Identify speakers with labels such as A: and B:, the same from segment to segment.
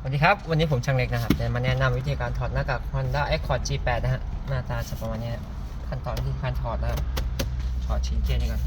A: สวัสดีครับ วันนี้ผมช่างเล็กนะครับจะมาแนะนำวิธีการถอดหน้ากาก Honda Accord G8 นะฮะหน้าตาจะประมาณนี้ขั้นตอนวิธีการถอดนะครับถอดชิ้นเกียร์นี่ก่อน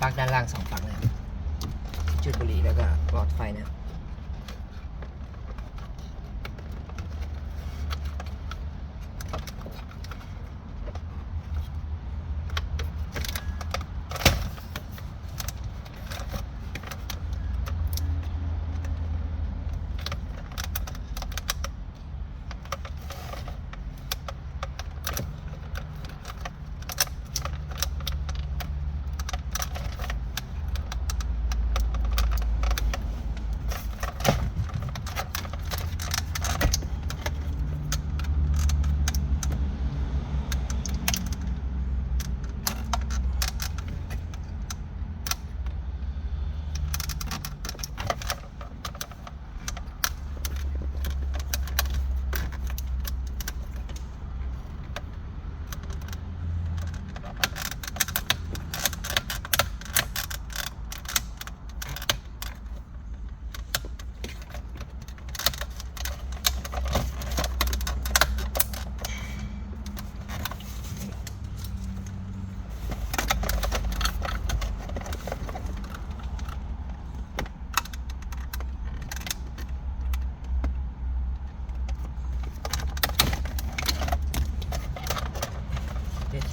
A: ปลั๊กด้านล่างสองปลั๊กนะครับจุดบุหรี่แล้วก็หลอดไฟนะครับ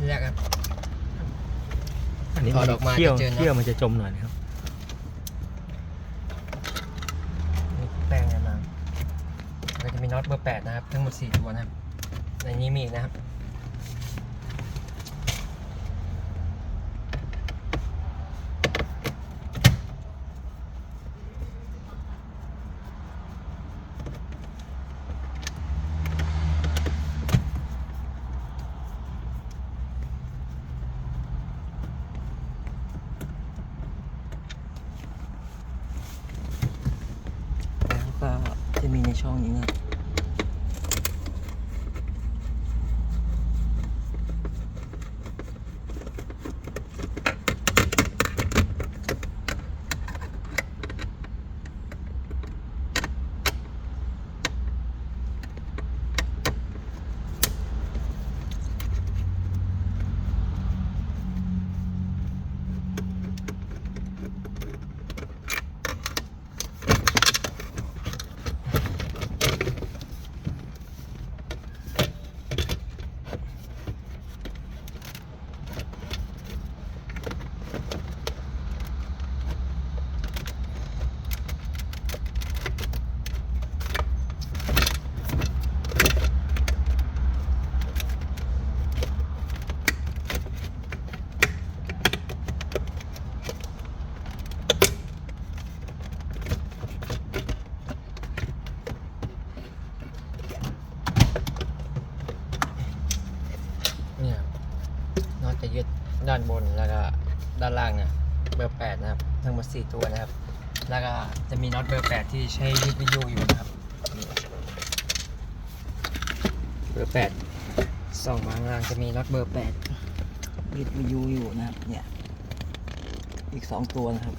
A: แรกครับ
B: อันนี้
A: ถอดออกมา
B: เขี้ยว
A: จะเจอนะ
B: เขี้ยวมันจะจมหน่อยนะครับ
A: นี่แป้งอะไรมาแล้วก็จะมีน็อตเบอร์8นะครับ ทั้งหมด4ตัวนะครับในนี้มีอีกนะครับ
B: แล้วก็ จะมีในช่องนี้นะ
A: เนี่ยน็อตจะยึดด้านบนแล้วก็ ด้านล่างเนี่ยเบอร์ 8 นะครับ ทั้งหมด 4 ตัวนะครับ แล้วก็จะมีน็อตเบอร์ 8 ที่ใช้ยึดวิทยุอยู่นะครับ เบอร์ 8 ส่องมาข้างล่างจะมีน็อตเบอร์ 8
B: ยึดวิทยุอยู่นะครับ เนี่ย อีกสองตัวนะครับ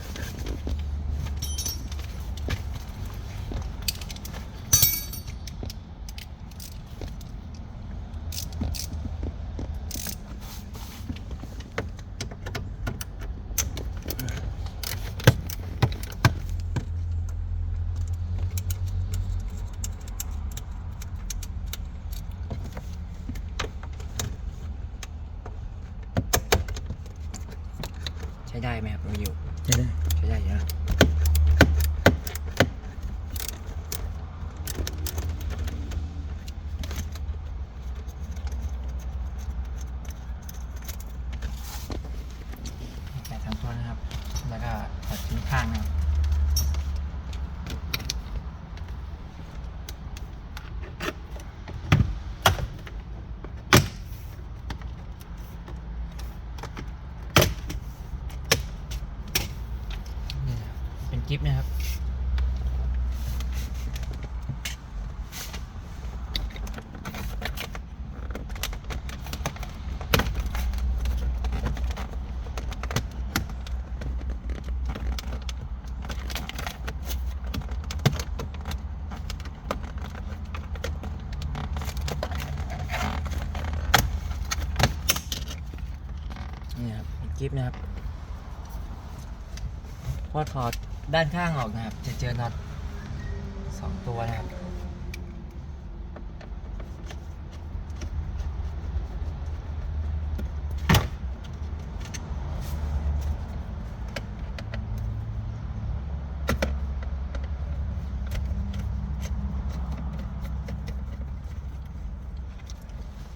B: ใช่ได้
A: ใช้ได้อยู่นะแกะทั้งตัวนะครับ แล้วก็ตัดชิ้นข้างนะครับเป็นกิฟต์นะครับ นี่นะครับเป็นะครับพอถอดด้านข้างออกนะครับ จะเจอน็อตสองตัวนะครับ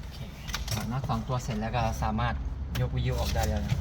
A: โอเคถอดน็อตสองตัวเสร็จแล้วก็สามารถ ยกวิวออกได้แล้วนะ